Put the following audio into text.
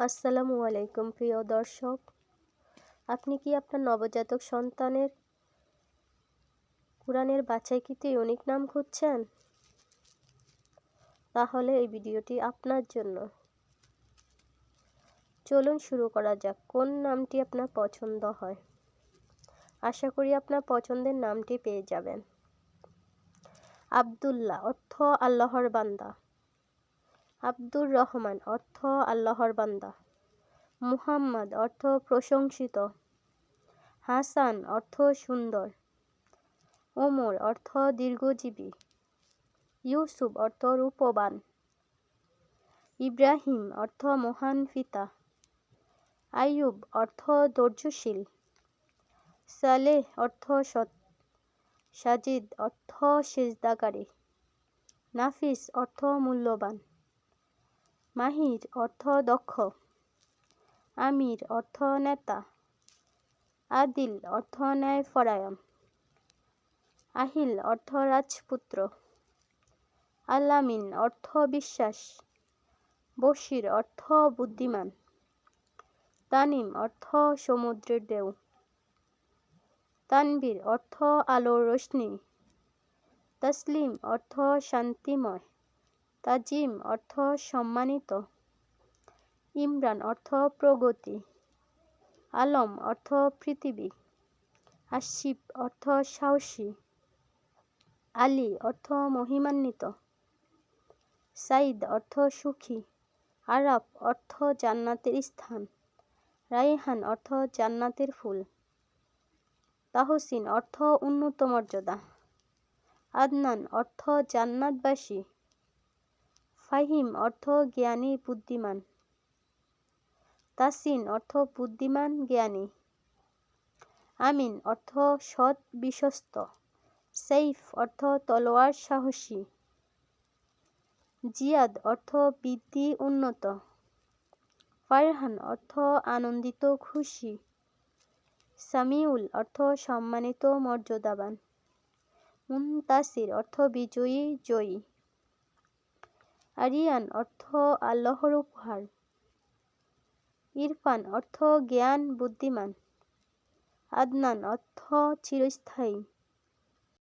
আসসালামু আলাইকুম, প্রিয় দর্শক। আপনি কি আপনার নবজাতক সন্তানের কোরআনের বাছাইকৃত ইউনিক নাম খুঁজছেন? তাহলে এই ভিডিওটি আপনার জন্য। চলুন শুরু করা যাক, কোন নামটি আপনার পছন্দ হয়? আশা করি আপনার পছন্দের নামটি পেয়ে যাবেন। আবদুল্লাহ অর্থ আল্লাহর বান্দা। আব্দুর রহমান, অর্থ আল্লাহর বান্দা। মুহাম্মদ, অর্থ প্রশংসিত। হাসান, অর্থ সুন্দর। ওমর, অর্থ দীর্ঘজীবী। ইউসুফ, অর্থ রূপবান। ইব্রাহিম, অর্থ মহান পিতা। আইয়ুব, অর্থ ধৈর্যশীল। সালেহ, অর্থ সৎ। সাজিদ, অর্থ সেজদাকারী। নাফিস, অর্থ মূল্যবান। মাহির অর্থ দক্ষ আমির অর্থ নেতা আদিল অর্থ ন্যায়পরায়ণ আহিল অর্থ রাজপুত্র আলামিন অর্থ বিশ্বাস বশির অর্থ বুদ্ধিমান তানিম অর্থ সমুদ্রের ঢেউ তানবীর অর্থ আলোর রশ্মি তসলিম অর্থ শান্তিময় তাজিম, অর্থ সম্মানিত। ইমরান, অর্থ প্রগতি। আলম, অর্থ পৃথিবী। আশিফ, অর্থ সাহসী। আলী, অর্থ মহিমান্বিত। সাইদ অর্থ সুখী। আরাফ, অর্থ জান্নাতের স্থান। রাইহান অর্থ জান্নাতের ফুল। তাহসিন, অর্থ উন্নত মর্যাদা। আদনান, অর্থ জান্নাতবাসী। ফাহিম অর্থ জ্ঞানী, বুদ্ধিমান। তাসিন অর্থ বুদ্ধিমান, জ্ঞানী। আমিন অর্থ সৎ, বিশ্বস্ত। সেইফ অর্থ তলোয়ার, সাহসী। জিয়াদ অর্থ বৃদ্ধি, উন্নত। ফারহান অর্থ আনন্দিত, খুশি। সামিউল অর্থ সম্মানিত, মর্যাদাবান। মুনতাসির অর্থ বিজয়ী, জয়ী। আরিয়ান অর্থ আল্লাহর উপহার। ইরফান অর্থ জ্ঞান বুদ্ধিমান। আদনান অর্থ চিরস্থায়ী।